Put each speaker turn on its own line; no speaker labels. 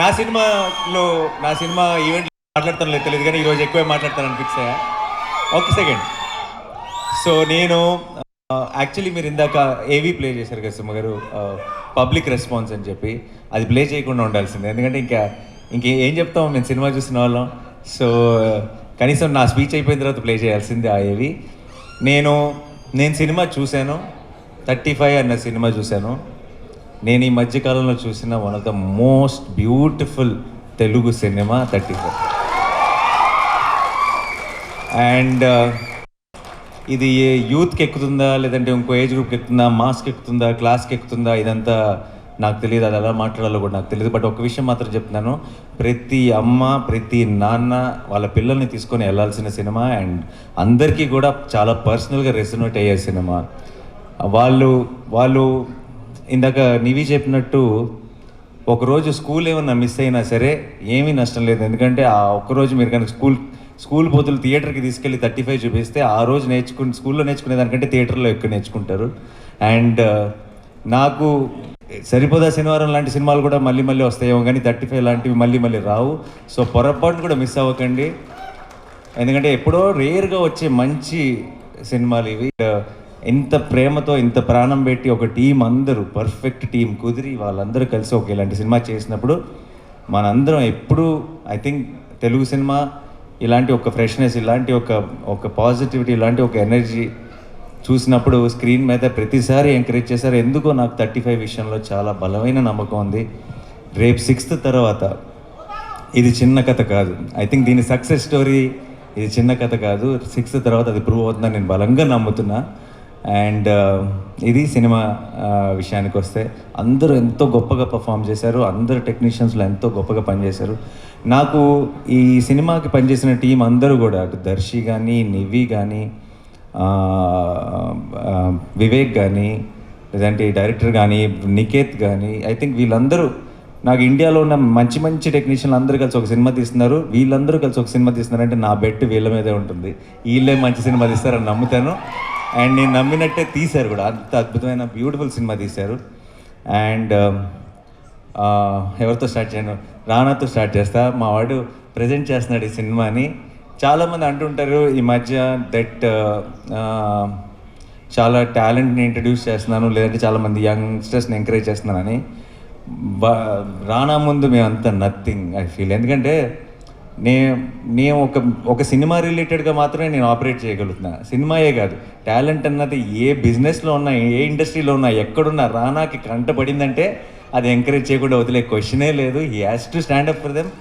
నా సినిమాలో నా సినిమా ఈవెంట్ మాట్లాడతాను లేదు తెలియదు కానీ ఈరోజు ఎక్కువే మాట్లాడతాను అనిపిస్తాయా ఓకే సెకండ్ సో నేను యాక్చువల్లీ మీరు ఇందాక ఏవి ప్లే చేశారు కదా సుమ గారు పబ్లిక్ రెస్పాన్స్ అని చెప్పి. అది ప్లే చేయకుండా ఉండాల్సిందే. ఎందుకంటే ఇంకా ఇంకేం చెప్తాం? మేము సినిమా చూసిన వాళ్ళం. సో కనీసం నా స్పీచ్ అయిపోయిన తర్వాత ప్లే చేయాల్సిందే ఆ ఏవి నేను నేను సినిమా చూశాను. థర్టీ ఫైవ్ అన్న సినిమా చూశాను. నేను ఈ మధ్యకాలంలో చూసిన one of the most beautiful Telugu cinema thirty five and ఇది ఏ యూత్కి ఎక్కుతుందా లేదంటే ఇంకో ఏజ్ గ్రూప్కి ఎక్కుతుందా మాస్కి ఎక్కుతుందా క్లాస్కి ఎక్కుతుందా ఇదంతా నాకు తెలియదు. అది ఎలా మాట్లాడాలో కూడా నాకు తెలియదు. బట్ ఒక విషయం మాత్రం చెప్తున్నాను. ప్రతి అమ్మ ప్రతి నాన్న వాళ్ళ పిల్లల్ని తీసుకొని వెళ్ళాల్సిన సినిమా అండ్ అందరికీ కూడా చాలా పర్సనల్గా రెసినోట్ అయ్యే సినిమా. వాళ్ళు వాళ్ళు ఇందాక నివి చెప్పినట్టు ఒకరోజు స్కూల్ ఏమన్నా మిస్ అయినా సరే ఏమీ నష్టం లేదు. ఎందుకంటే ఆ ఒక్కరోజు మీరు కనుక స్కూల్ స్కూల్ పోతులు థియేటర్కి తీసుకెళ్ళి థర్టీ ఫైవ్ చూపిస్తే ఆ రోజు నేర్చుకుని స్కూల్లో నేర్చుకునే దానికంటే థియేటర్లో ఎక్కువ నేర్చుకుంటారు. అండ్ నాకు సరిపోదా శనివారం లాంటి సినిమాలు కూడా మళ్ళీ మళ్ళీ వస్తాయేమో కానీ థర్టీ ఫైవ్ లాంటివి మళ్ళీ మళ్ళీ రావు. సో పొరపాటును కూడా మిస్ అవ్వకండి. ఎందుకంటే ఎప్పుడో రేర్గా వచ్చే మంచి సినిమాలు ఇవి. ఇంత ప్రేమతో ఇంత ప్రాణం పెట్టి ఒక టీం అందరూ పర్ఫెక్ట్ టీం కుదిరి వాళ్ళందరూ కలిసి ఒక ఇలాంటి సినిమా చేసినప్పుడు మనందరం ఎప్పుడూ ఐ థింక్ తెలుగు సినిమా ఇలాంటి ఒక ఫ్రెష్నెస్ ఇలాంటి ఒక ఒక పాజిటివిటీ ఇలాంటి ఒక ఎనర్జీ చూసినప్పుడు స్క్రీన్ మీద ప్రతిసారి ఎంకరేజ్ చేశారు. ఎందుకో నాకు థర్టీ ఫైవ్ విషయంలో చాలా బలమైన నమ్మకం ఉంది. రేపు సిక్స్త్ తర్వాత ఇది చిన్న కథ కాదు. ఐ థింక్ దీని సక్సెస్ స్టోరీ ఇది చిన్న కథ కాదు. సిక్స్త్ తర్వాత అది ప్రూవ్ అవుతుందని నేను బలంగా నమ్ముతున్నా. అండ్ uh, ఇది సినిమా uh, విషయానికి వస్తే అందరూ ఎంతో గొప్పగా పర్ఫామ్ చేశారు. అందరు టెక్నీషియన్స్లో ఎంతో గొప్పగా పనిచేశారు. నాకు ఈ సినిమాకి పనిచేసిన టీం అందరూ కూడా అటు దర్శి కానీ నివి కానీ వివేక్ కానీ లేదంటే డైరెక్టర్ కానీ నికేత్ కానీ ఐ థింక్ వీళ్ళందరూ నాకు ఇండియాలో ఉన్న మంచి మంచి టెక్నీషియన్లు అందరూ కలిసి ఒక సినిమా తీస్తున్నారు. వీళ్ళందరూ కలిసి ఒక సినిమా తీస్తున్నారంటే నా బెట్ వీళ్ళ మీదే ఉంటుంది. వీళ్ళే మంచి సినిమా తీస్తారని నమ్ముతాను. అండ్ నేను నమ్మినట్టే తీశారు కూడా. అంత అద్భుతమైన బ్యూటిఫుల్ సినిమా తీశారు. అండ్ um, ఎవరితో స్టార్ట్ చేయను? రానాతో స్టార్ట్ చేస్తా. మా వాడు ప్రజెంట్ చేస్తున్నాడు ఈ సినిమాని. చాలామంది అంటుంటారు ఈ మధ్య దట్ uh, చాలా టాలెంట్ని ఇంట్రడ్యూస్ చేస్తున్నాను లేదంటే చాలామంది యంగ్స్టర్స్ని ఎంకరేజ్ చేస్తున్నానని. బ- రానా ముందు మేమంతా నథింగ్ ఐ ఫీల్ ఎందుకంటే నే నేను ఒక ఒక సినిమా రిలేటెడ్గా మాత్రమే నేను ఆపరేట్ చేయగలుగుతున్నా. సినిమాయే కాదు. టాలెంట్ అన్నది ఏ బిజినెస్లో ఉన్నా ఏ ఇండస్ట్రీలో ఉన్నా ఎక్కడున్నా రానాకి కంటపడిందంటే అది ఎంకరేజ్ చేయకుండా వదిలే క్వశ్చనే లేదు. He has to stand up for them.